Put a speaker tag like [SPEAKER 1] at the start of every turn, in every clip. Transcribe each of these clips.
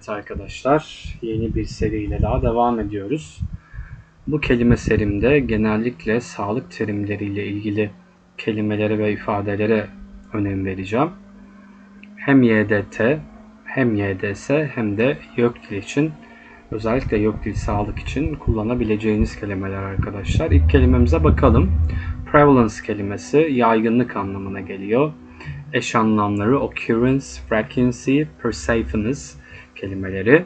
[SPEAKER 1] Evet arkadaşlar, yeni bir seriyle daha devam ediyoruz. Bu kelime serimde genellikle sağlık terimleriyle ilgili kelimelere ve ifadelere önem vereceğim. Hem YDT, hem YDS hem de YÖK dil için, özellikle YÖK dil sağlık için kullanabileceğiniz kelimeler arkadaşlar. İlk kelimemize bakalım. Prevalence kelimesi yaygınlık anlamına geliyor. Eş anlamları occurrence, frequency, perseverance kelimeleri.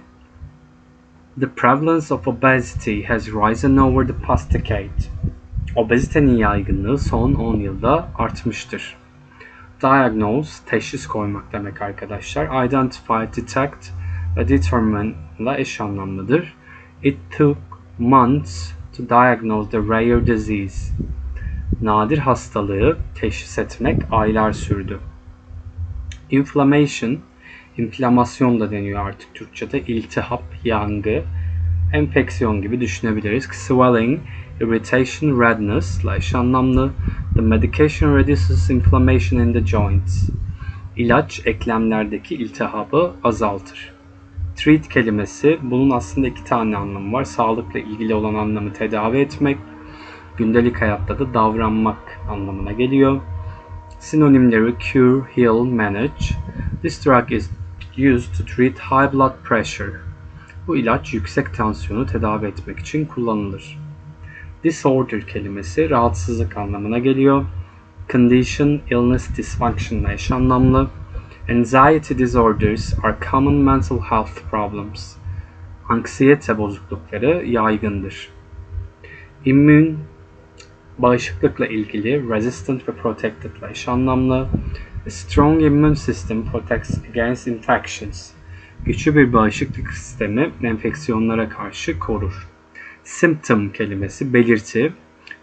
[SPEAKER 1] The prevalence of obesity has risen over the past decade. Obezitenin yaygınlığı son 10 yılda artmıştır. Diagnose, teşhis koymak demek arkadaşlar. Identify, detect ve determine ile eş anlamlıdır. It took months to diagnose the rare disease. Nadir hastalığı teşhis etmek aylar sürdü. Inflammation, inflamasyon da deniyor artık Türkçe'de. İltihap, yangı, enfeksiyon gibi düşünebiliriz. Swelling, irritation, redness ile eş anlamlı. The medication reduces inflammation in the joints. İlaç eklemlerdeki iltihabı azaltır. Treat kelimesi bunun aslında iki tane anlamı var. Sağlıkla ilgili olan anlamı tedavi etmek, gündelik hayatta da davranmak anlamına geliyor. Sinonimleri cure, heal, manage. This drug is used to treat high blood pressure. Bu ilaç yüksek tansiyonu tedavi etmek için kullanılır. Disorder kelimesi rahatsızlık anlamına geliyor. Condition, illness, dysfunction eş anlamlı. Anxiety disorders are common mental health problems. Anksiyete bozuklukları yaygındır. Immune, bağışıklıkla ilgili, resistant ve protected ile eş anlamlı. A strong immune system protects against infections. Güçlü bir bağışıklık sistemi enfeksiyonlara karşı korur. Symptom kelimesi belirti,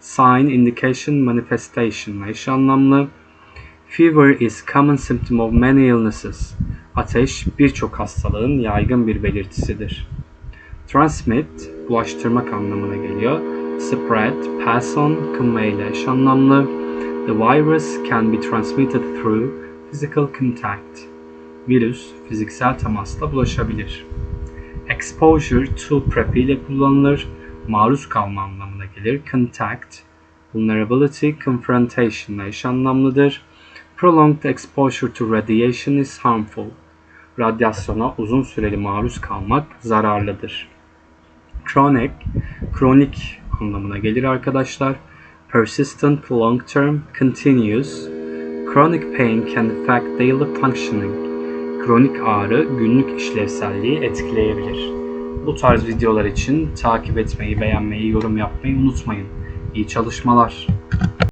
[SPEAKER 1] sign, indication, manifestation eş anlamlı. Fever is common symptom of many illnesses. Ateş birçok hastalığın yaygın bir belirtisidir. Transmit, bulaştırmak anlamına geliyor. Spread, pass on, convey ile eş anlamlı. The virus can be transmitted through physical contact. Virüs fiziksel temasla bulaşabilir. Exposure to PrEP ile kullanılır. Maruz kalma anlamına gelir. Contact, vulnerability, confrontation ile eş anlamlıdır. Prolonged exposure to radiation is harmful. Radyasyona uzun süreli maruz kalmak zararlıdır. Chronic, kronik anlamına gelir arkadaşlar. Persistent, long term, continuous. Chronic pain can affect daily functioning. Kronik ağrı günlük işlevselliği etkileyebilir. Bu tarz videolar için takip etmeyi, beğenmeyi, yorum yapmayı unutmayın. İyi çalışmalar.